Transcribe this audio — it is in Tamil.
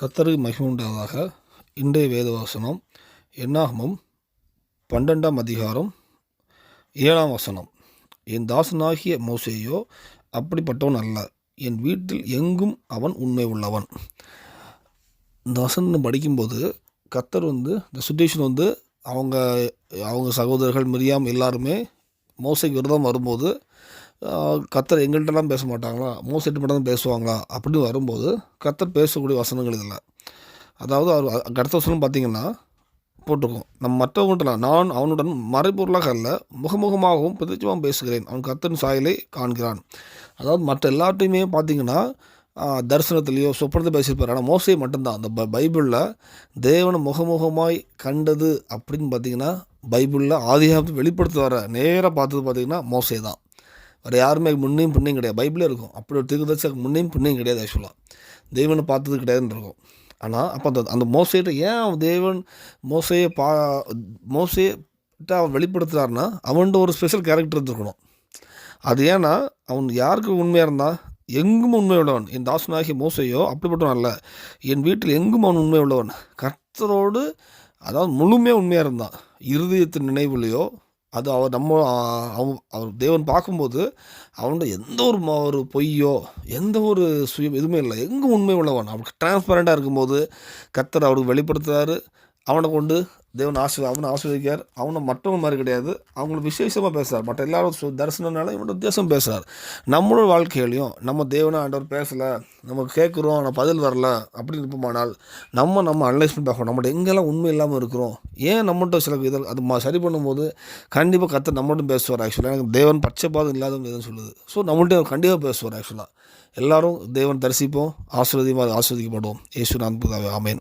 கத்தருக்கு மகிமை இன்றைய வேதவசனம் என்னாகமும் பன்னெண்டாம் அதிகாரம் ஏழாம் வசனம். என் தாசனாகிய மோசேயோ அப்படிப்பட்டவன் அல்ல. என் வீட்டில் எங்கும் அவன் உண்மை உள்ளவன். தாசன் படிக்கும்போது கத்தர் வந்து இந்த சுட்டேஷன் வந்து அவங்க அவங்க சகோதரர்கள் மிரியாம் எல்லாருமே மோசைக்கு விரதம் வரும்போது கத்தர் எங்கள்கிட்டலாம் பேச மாட்டாங்களா மோசைட்டு மட்டும் தான் பேசுவாங்களா? அப்படின்னு வரும்போது கத்தர் பேசக்கூடிய வசனங்கள் இதில். அதாவது அவர் அடுத்த வசனம் பார்த்தீங்கன்னா போட்டிருக்கோம் நம்ம மற்றவங்கள்ட்ட நான் அவனுடன் மறைபொருளாக அல்ல முகமுகமாகவும் பிரதிச்சமாக பேசுகிறேன். அவன் கத்தன் சாயலை காண்கிறான். அதாவது மற்ற எல்லாத்தையுமே பார்த்தீங்கன்னா தரிசனத்துலேயோ சொப்பனத்தை பேசியிருப்பார். ஆனால் மோசை மட்டும்தான். அந்த ப பைபிளில் தேவனை முகமுகமாய் கண்டது அப்படின்னு பார்த்தீங்கன்னா பைபிளில் ஆதிகாபத்தை வெளிப்படுத்த வர நேராக பார்த்தது பார்த்தீங்கன்னா மோசை தான். வேறு யாருமே முன்னையும் பின்னையும் கிடையாது. பைபிளே இருக்கும். அப்படி ஒரு திருதர்சி முன்னையும் பின்னையும் கிடையாது ஆக்சுவலாக தேவனை பார்த்தது கிடையாதுன்னு இருக்கும். ஆனால் அப்போ அந்த அந்த மோசையிட்ட ஏன் அவன் தேவன் மோசையை பா மோசையிட்ட அவன் வெளிப்படுத்துறாருன்னா அவன்கிட்ட ஒரு ஸ்பெஷல் கேரக்டர் இருந்திருக்கணும். அது ஏன்னா அவன் யாருக்கு உண்மையாக இருந்தான் எங்கும் உண்மை உள்ளவன். என் தாசனாகிய மோசையோ அப்படிப்பட்டவன் அல்ல. என் வீட்டில் எங்கும் அவன் உண்மை உள்ளவன். கர்த்தரோடு அதாவது முழுமையாக உண்மையாக இருந்தான். இருதயத்தின் நினைவுலையோ அது அவர் நம்ம அவன் அவர் தேவன் பார்க்கும்போது அவன்கிட்ட எந்த ஒரு ஒரு பொய்யோ எந்த ஒரு சுயம் எதுவுமே இல்லை. எங்கும் உண்மை உள்ளவன். அவனுக்கு டிரான்ஸ்பரண்ட்டாக இருக்கும்போது கர்த்தர் அவருக்கு வெளிப்படுத்துகிறாரு அவனை கொண்டு தேவன் ஆசீர் அவனை ஆசீர்வதிக்கார் அவனை மற்றவங்க மாதிரி கிடையாது. அவங்களை விசேஷமாக பேசுகிறார் மற்ற எல்லாரும் சு- தரிசனம்னால இவனோட உத்தேசம் பேசுகிறார் நம்மளோட வாழ்க்கையிலையும் நம்ம தேவனை ஆண்டவர் பேசலை நம்ம கேட்குறோம் ஆனால் பதில் வரல அப்படின்னு இருப்போமானால் நம்ம நம்ம அனலைஸ் பண்ணி பார்க்கணும். நம்மகிட்ட எங்கெல்லாம் உண்மை இல்லாமல் இருக்கிறோம்? ஏன் நம்மகிட்ட சில இதில் அது சரி பண்ணும்போது கண்டிப்பாக கற்று நம்மகிட்ட பேசுவார் ஆக்சுவலாக எனக்கு தேவன் பட்சபாதம் இல்லாதவங்க எதுவும் சொல்லுது. ஸோ நம்மள்ட்ட கண்டிப்பாக பேசுவார் ஆக்சுவலாக எல்லாரும் தேவன் தரிசிப்போம் ஆசிர்வதியமாக ஆஸ்வதிக்கப்படுவோம் இயேசு நான் ஆமேன்.